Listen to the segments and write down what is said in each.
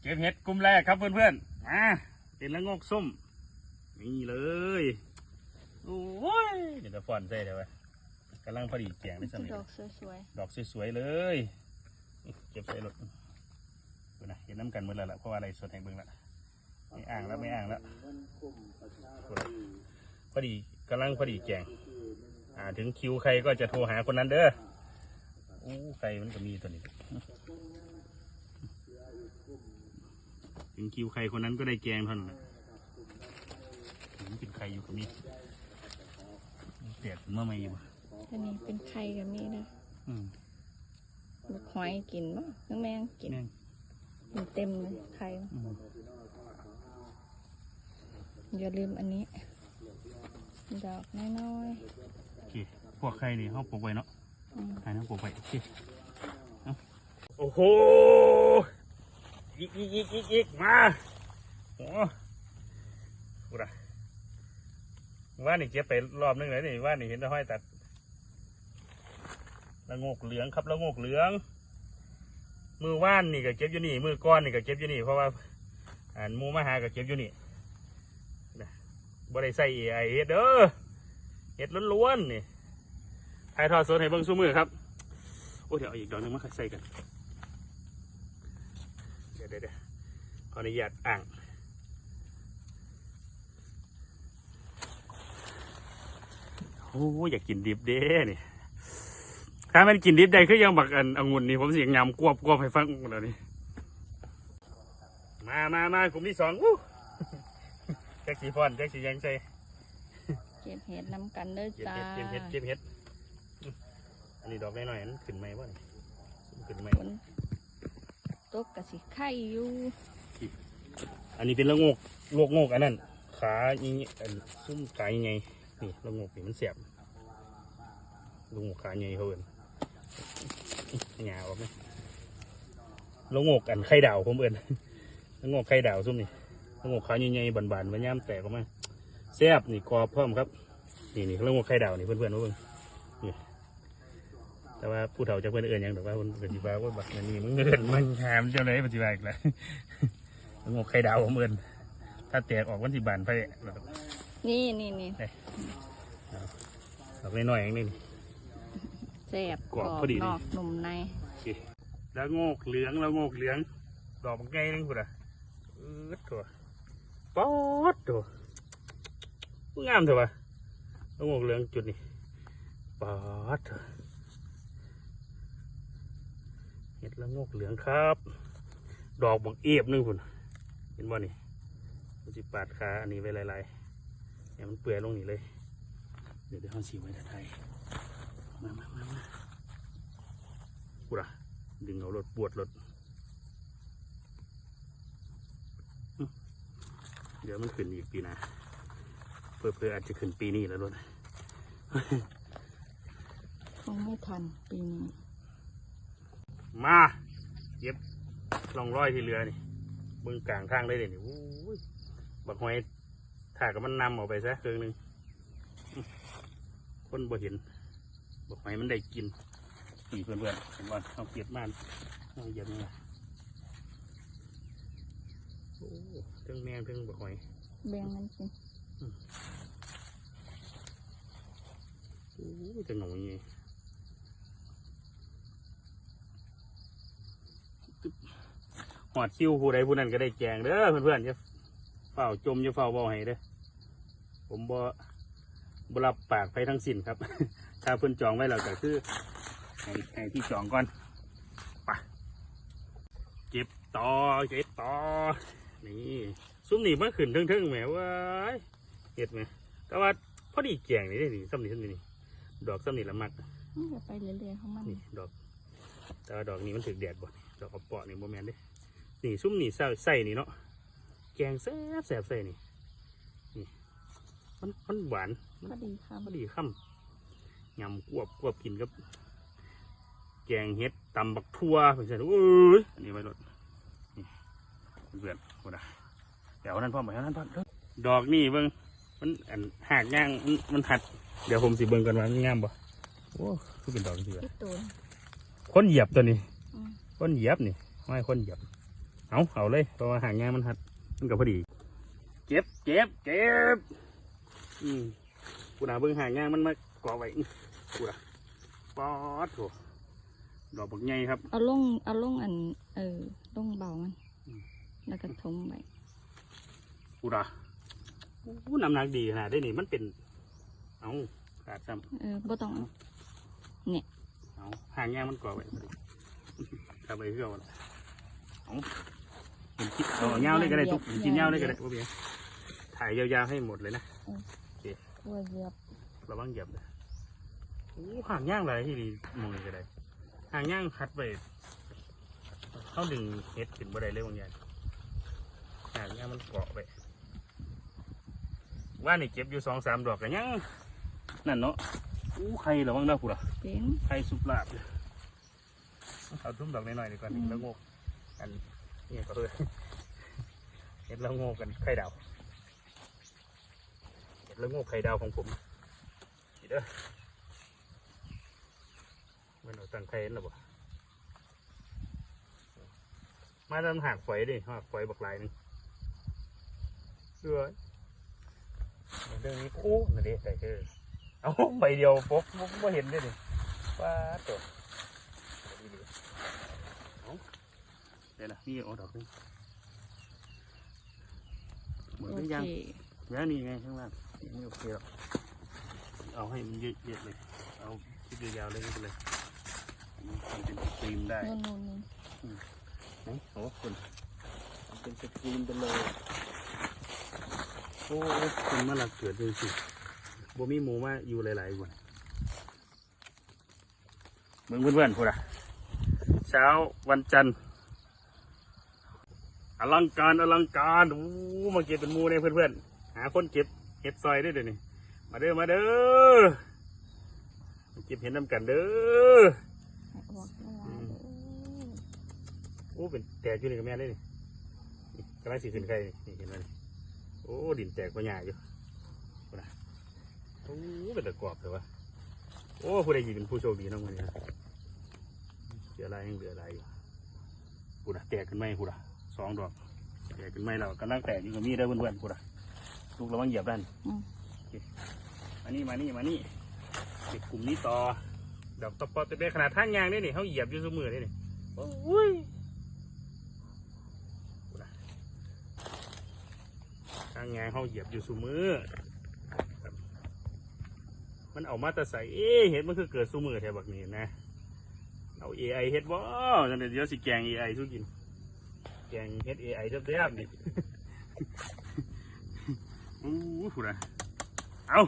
เก็บเห็ดกลุ่มแรกครับเพื่อนๆมาเป็นละงกส้มนี่เลยโอ้ยเดี๋ยวจะฟอนใส่เดี๋ยวไปกำลังพอดีแกงได้สำเร็จดอกสวยดอกสวยๆเลยนี่เก็บใส่รถดูนะเห็นน้ำกันหมดแล้วล่ะเพราะว่าอะไรสดแห่งเบิ่งละไม่อ่างแล้วไม่อ่างแล้วดูนะพอดีกำลังพอดีแกงอ่าถึงคิวใครก็จะโทรหาคนนั้นเด้ออู้ใครมันก็มีตัวนี้ ถึงคิวใครคนนั้นก็ได้แกงเท่านั้นน่ะถึงเป็นใครอยู่กับนี่เปียกเมื่อไม่อยู่ๆอันนี้เป็นไข่กับนี่นะอืมลูกหอยกินบ่ทั้งแมงกินแม่งมันเต็มเลยไข่อืมอย่าลืมอันนี้ ดอกน้อยโอเคพวกใครนี่เขาปลูกไว้เนาะๆอืมใครเขาปลูกไว้โอเคเอาโอ้โห อีกอีกอีกอีกอีกมาโอ้กูระว่านี่เก็บไปรอบนึงเลยนี่ว่านี่เห็นต่ห้อยตัดละงกเหลืองครับละงกเหลือง มือว่านนี่ก็เก็บอยู่นี่ มือก้อนนี่ก็เก็บอยู่นี่เพราะว่าอ่านมูมาหาก็เก็บอยู่นี่นะบ่ได้ใส่ไอเฮ็ดเด้อเฮ็ดล้วนๆนี่ถ่ายทอดสดให้เบิ่งซุมือครับ โอ้เดี๋ยวเอาอีกดอกนึงมาใส่กัน เดี๋ยวเดี๋ยวเดี๋ยวขออนุญาตอ่างโอ้อยากกินดิบเด้นี่ถ้ามันกินดิบได้คือยังบักอันองุ่นนี่ผมเสียงยำกวบกวบให้ฟังเดี๋ยวนี้มามามากลุ่มที่สองอู้แจ็คสีฟอนแจ็คสียังใจเก็บเห็ดน้ำกันเด้อเก็บจ้าเห็ดเก็บเห็ดเก็บเห็ดอื้ออันนี้ดอกน้อยๆอันนั้นขึ้นไหมวะนี่ขึ้นไหมฝน ตกกะสิไข่อยู่ อันนี้เป็นละโงกโลกโงกอันนั้น ขาอย่างงี้อันซุ้มขายังไงนี่ละโงกนี่มันเสียบละโงกขาใหญ่เขาเอินหงาออกไหมละโงกอันไข่ดาวผมเอินละโงกไข่ดาวซุ้มนี่ละโงกขาใหญ่ๆบานๆมันย่ำแตกออกมาแซ่บนี่กรอบเพิ่มครับ นี่นี่ละโงกไข่ดาวนี่เพื่อนๆว่าเบิ่งนี่ แต่ว่าผู้เฒ่าจะเพื่อนเอินหยังแต่ว่าคนปฏิบัติว่าบักอันนี้มันเอินมันหามเจ้าเลยปฏิบัติอีกแล้วละโงกไข่ดาวผมเอินถ้าแตกออกวันที่บานไปแล้วก็นี่นี่นี่ดอกน้อยๆอย่างนี้นี่แซ่บกรอบพอดีนอกนุ่มในโอเคแล้วโงกเหลืองแล้วโงกเหลือง ดอกมันไงนึงคุณอะเออตัวป๊อดตัวงามเถอะวะแล้วโงกเหลืองจุดนี่ป๊อดเถอะ เห็ดแล้วโงกเหลืองครับ ดอกบักเอียบนึงคุณเห็นบ่นี่มันสิปาดขาอันนี้ไว้หลายๆเนี่ยมันเปื่อยลงนี่เลย เดี๋ยวเดี๋ยวเขาสีไว้ถ่ายมามามามากูระดึงเอารถปวดรถเดี๋ยวมันขึ้นอีกปีนะเพื่อเพื่ออาจจะขึ้นปีนี้แล้วรถคงไม่ทันปีนี้ มาเย็บลองร้อยที่เรือนี่เบึงกลางทางได้เลยนี่อู้ยบักหอยถ้ากับมันนำออกไปซะเครื่องหนึงอื้อคนบ่เห็นบักหอยมันได้กินนี่เพื่อนๆเห็นว่าเอาเก็บมานเอาเหยียบนี่ล่ะโอ้เทั้งแมงเทั้งบักหอยแบ่งกันกินโอ้ยจะหน่อยนี่ตึ๊บ หอดคิ้วผู้ใดผู้นั้นก็ได้แกงเด้อเพื่อนๆจะเฝ้าจมจะเฝ้าบ่อให้เด้อผมบ่บรับปากไปทั้งสิ้นครับ ถ้าเพิ่นจองไว้แล้วก็คือให้ให้ที่จองก่อนไปเก็บต่อเก็บต่อนี่ซุ้มนี่มาขึ้นเทิงๆแหมเว้ายเห็ดไหมแต่ว่าพอดีแกงนี่ได้นี่ซ้ำนี่ซ้ำนี่นี่ดอกซ้ำนี่ละมักมันจะไปเรื่อยๆของมันนี่ดอกแต่ว่าดอกนี้มันถึกแดดบ่นี่ดอกกระเปาะนี่โมแมนเด้ นี่ซุ้มนี่ใส่ใส่นี่เนาะแกงแซ่บแซ่บใส่นี่นี่มันมันหวานพอดีค่ะพอดีค่ำยำกวบกวบกินกับแกงเฮ็ดตำบักทั่วไปใส่โอ้ยอันนี้ไว้รถนี่เพื่อนๆโอ้ดะเดี๋ยวเอานั้นพ่อมไปเอานั้นพ่อมเด้อดอกนี่เบิ่งมันอันหากย่างมันมันหัด เดี๋ยวผมสิเบิ่งกันว่ามันงามบ่โอ้คือเป็นดอกจริงๆพี่ตูนคนเหยียบตัวนี้อืมคนเหยียบนี่ไม่คนเหยียบ เอาเอาเลยเพราะว่าหางงานมันหัดมันก็พอดีเจ็บเจ็บเจ็บอืมกูน่าเบิ่งหางงานมันมาเกาะไว้อื้อกูน่ะป๊อดโถดอกบักใหญ่ครับ เอาลงเอาลงอัน เออลงเบามันอืมแล้วก็ทมไปกูน่ะอู้น้ำหนักดีขนาดได้นี่มันเป็น เอาขาดซ้เออบ่ต้องเอาำเอาหางงานมันเกาะไว้พอดีทำไปเพื่อเอาล่ะเอา เป็นคลิปเอาเงาเลยก็ได้ทุกเป็นคลิปเงาเลยก็ได้พวกเนี้ยถ่ายยาวๆให้หมดเลยนะกลัวเหยียบระวังเหยียบเลยโอ้ห่างย่างอะไรที่ดีมองก็ได้ห่างย่างคัดไปเข้าดึงเฮ็ดขึ้นบ่ได้เลยบางอย่างห่างย่างมันเกาะไปว่านี่เก็บอยู่สองสามดอกกันยังนั่นเนาะอู้ใครระวังนะกูล่ะเป็นใครสุปลาบเลยเอาทุ่มดอกหน่อยๆดีกว่านี่แล้วโงกอัน เนี่ก็เลยเห็ดล้วโงกกันไข่ดาวเห็ดล้วโงกไข่ดาวของผมนี่เด้อมันเอาตั้งไข่เห็นหรือเปล่ามาทำหากฝอยดิหากฝอยบักลายนึงเดือดเรื่องนี้โอ้นั่นดิใส่เธอเอาใบเดียวปุ๊บไม่เห็นเลยดิว้าตัวดีๆเอา เดี๋ยวนะนี่เอาดอกนึงเหมือนโอกันเคยังแล้วนี่ไงข้างล่างไม่โอเคหรอกเอาให้มันเยอะๆเลย เอาคิดยาวๆเลยไม่เป็นไรอันนี้ทำเป็นสกรีมได้นู่นนู่นนู่นไหนโอ้คนทำเป็นสกรีมไปเลยโอ้คนมาหลักเกิดเลยสิบ่มีหมูมาอยู่หลายๆคนเมืองเพื่อนๆพูดอะเช้าวันจันทร์ อลังการอลังการโอ้มาเก็บเป็นหมูเนี่ยเพื่อนๆหาคนเก็บเห็ดซอยได้เดี๋ยวนี้มาเด้อมาเด้อมาเก็บเห็ดน้ำกันเด้อให้ออกแล้วล่ะอืมโอ้เป็นแตกอยู่นี่กับแม่เลยนี่นี่กำลังสีขึ้นไข่นี่นี่เห็นไหมนี่โอ้ดินแตกก็หยาอยู่พูดนะโอ้เป็นตะกรอบเลยวะโอ้ผู้ใดยิเป็นผู้โชคดีน้องคนนี้นะเหลืออะไรยังเหลืออะไรอยู่พูดนะแตกขึ้นไหมพูดนะ สองดอกแตกขึ้นไหมเรากำลังแตกอยู่กับมีได้อเพื่อนๆพูดนะลูกระวังเหยียบด้านอืมมานี่มานี่มานี่เด็กกลุ่มนี้ต่อดอกตะปอตะเบขนาดทางยางนี่นี่เขาเหยียบอยู่เสมอนี่นี่โอ้ยพูดนะทางยางเขาเหยียบอยู่เสมอครับมันเอามาแตะใส่เอ๊ะเห็ดมันคือเกิดเสมอแถวบักนี้นะ เอา AI เฮ็ดบ่จังเดี๋ยวสิแกง AI สู้กิน แกงเฮ็ด AI แซ่บๆนี่ อู้หูนะเอา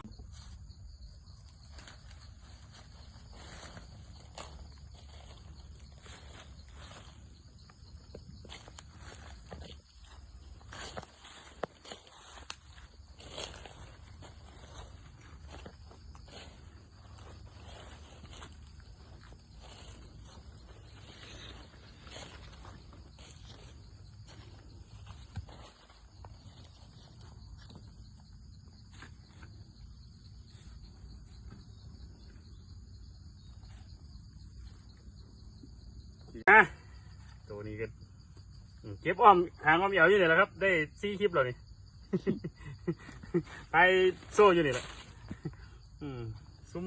อะตัวนี้ก็เก็บอ้อมหางอ้อมเอวอยู่นี่แหละครับ ได้ซี่คลิปแล้วนี่ไปโซ่อยู่นี่แหละอืมซุ้ม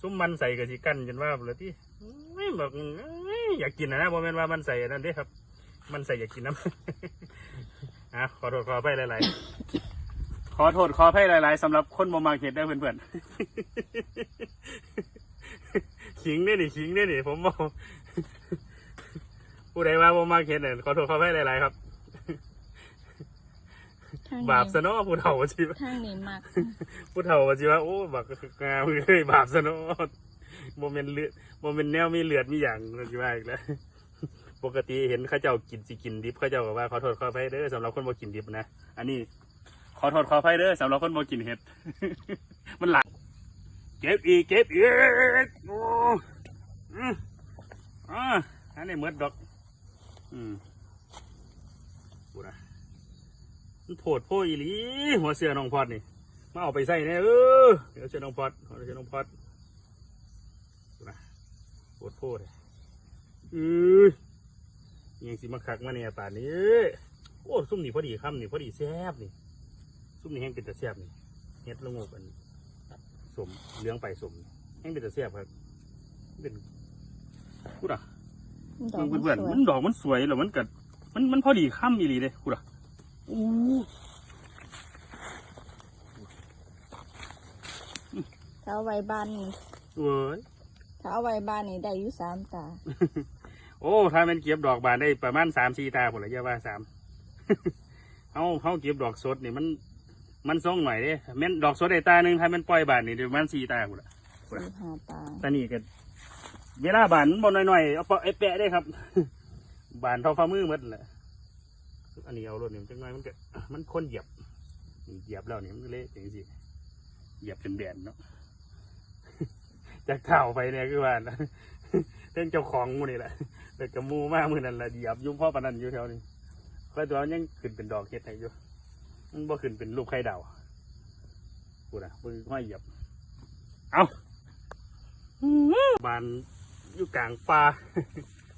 ซุ้มมันใส่กับสีกันจนว่าเลยที่ไม่บอกอยากกินนะนะโมเมนว่ามันใส่อันนั่นเด้ครับ มันใส่อยากกินน้ำอะขอโทษขออภัยหลาย ๆ ขอโทษขออภัยหลาย ๆสำหรับคนบ่มาเห็ดได้เพื่อนๆขิงเนี่ยนี่ขิงเนี่ยนี่ผมบอก ผู้ใดว่าบ่มาเห็ดเนี่ยขอโทษขออภัยหลายๆครับทางบาปนี้ซะเนาะผู้เฒ่าว่าสิทางนี้มากผู้เฒ่าว่าสิว่าโอ้บักงามเฮ้ยบาปซะเนาะโมเมนเลือดโมเมนแนวมีเลือดมีอย่างว่าสิว่าอีกแล้วปกติเห็นเข้าเจ้ากินสิกินดิบเข้าเจ้าก็ว่าขอโทษขออภัยเด้อสำหรับคนบ่กินดิบนะอันนี้ ขอโทษขออภัยเด้อสำหรับคนบ่กินเห็ด มันหลักเก็บอีกเก็บอีกโอ้อืม อ่าอันนี้เหมือนดอก อืมปูนะมันโผดโพอีหลีหัวเสือน้องพอดนี่ มาเอาไปใส่เนี่ยเออเดี๋ยวเสือน้องพอดเอาเสือน้องพอดปูนะโผดโพดเลยอือยังสิมาคักมาเนี่ยป่านนี้เอ้ยโอ้ซุ่มนี่พอดีคำนี่พอดีแซ่บนี่ซุ่มนี่แห้งเป็นแต่แซ่บนี่เฮ็ดละงกอันสมเลี้ยงไปสมแห้งเป็นแต่แซ่บครับเป็น พูดอะดอกมันมันเพื่อนสวๆยมันดอกมันสวยแล้วมันกัดมันมันพอดีคำอีหลีเลยพูดอะอู้ถ้าเอาไว้บ้านนี่เว้ยถ้าเอาไว้บ้านนี่ได้อยู่สามตา โอ้ถ้ามันเก็บดอกบานได้ประมาณสามสี่ตาผมเลยเยอะว่าสามเอาเขาเก็บดอกสดนี่มัน มันส่งหน่อยเด้แม่นดอกสดได้ตาหนึ่งถ้ามันปล่อยบานนี่เดี๋ยวมันสี่ตาผมละสี่ห้าตาตานี่ก็ เวลาบานบนหน่อยๆเอาเปาะไอ้แปะได้ครับ บานเท่าฝ่ามือหมดแหละอันนี้เอารถนี่มันจังไงมันก็มันคนเหยียบเหยียบแล้วนี่มันเละอย่างสิเหยียบเป็นแบนเนาะจากเข่าไปเนี่ยคือว่านเรื่องเจ้าของมูนี่แหละแต่กระมูมากมือนั่นแหละเหยียบยุ่งพ่อปนันอยู่แถวนี้ก็ตัวยังขึ้นเป็นดอกเห็ดให้อยู่มันบ่ขึ้นเป็นรูปไข่ดาวกูนะมือห้อยเหยียบ เอาบาน อยู่กลางป่า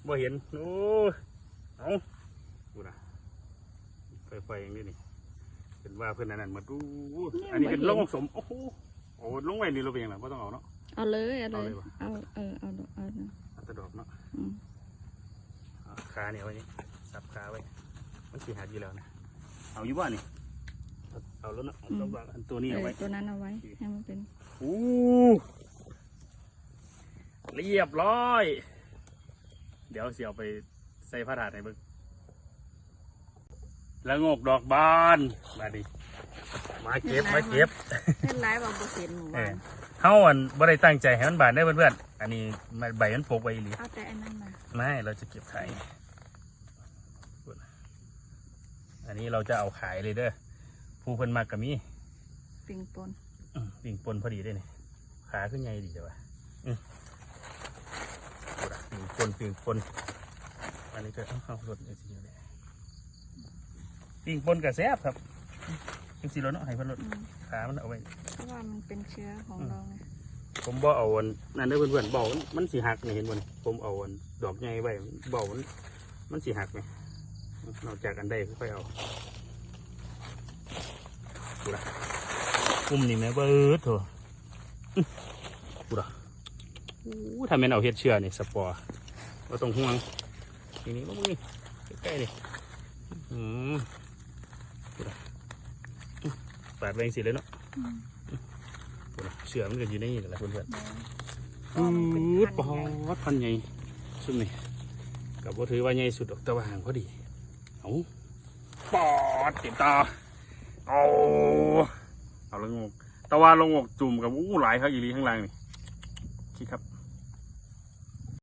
บ่เห็น โอ้ยเอากูนะไฟๆอย่างนี้นี่เป็นว่าเพื่อนอันนั้นมาดูอันนี้เป็นลงสม โอ้โหโอ้ลงไว้นี่เราเป็นยังไงไม่ต้องเอาเนาะ เอาเลยเอาเลเอาเลยยปะเอาเออเอาเอาเอาเอาแตะดอกเนาะอืมเอาขาเนี่ยไว้นี่สับขาไว้ มันสีหักอยู่แล้วนะ เอาอยู่บ้านนี่ เอาเอาแล้วเนาะเอาแล้ววางอันตัวนี้เอเอาอไว้ ตัวนั้นเอาไว้ให้มันเป็นอู้ เรียบร้อย เดี๋ยวเสียเอาไปใส่ผ้าถาดให้เบิ่งแล้วงกดอกบานมาดิมาเก็บมาเก็บเส้นร้ายว่าบ่เห็นหมู่เอบ้าอนเฮาอันบ่ได้ตั้งใจให้มันบานได้อเพื่อนๆอันนี้มันใบมันปกไว้อีหลีเอาแต่อันนั้นมาไม่เราจะเก็บขายอันนี้เราจะเอาขายเลยเด้อผู้เพิ่นมากกับมีปิงปนอื้อปิ่งปนพอดีได้เนี่ยขาขึ้นใหญ่ดีจ้ะวะ อือเอาล่ะปิ่งปนปิ่งปนอันนี้ก็เอาเอารถไอ้สิเลยปิ่งปนกับแซ่บครับจังสิรถเนาะให้เพิ่นรถอืมขามันเอาไว้เพราะว่ามันเป็นเชื้อของเราไงผมบ่เอาอันนั่นเด้อเพื่อนๆเบามันมันสิหักนี่เห็นบ่นี่ผมเอาอันดอกใหญ่ไว้เบามันมันสิหักไหมนอกจากอันใดค่อยเอาดูละอุ้มนี่แม่เบิดโถอื้อดูละ อู้ถ้าแม่นเอาเฮ็ดเชื่อนี่สปอร์บ่ต้องห่วงทีนี้บ่มึงนี่ใกล้ๆนี่อืมดูละอื้อปาดแวจังสิเลยเนาะอืมดูละเชื่อมันก็อยู่ในนี่แหละเพื่อนๆเพราะว่ามันเป็นอืดปพัอนธุ์ใหญ่ดพันใหญ่สุดนี่กับว่าถือว่าใหญ่สุดดอกแตะวาห่างพอดีเอาปอดเต็มตาเอาเอาละงกแตะวันลงงกจุ่มกับอู้หลายครับอีหลีข้างล่างนี่คิดครับ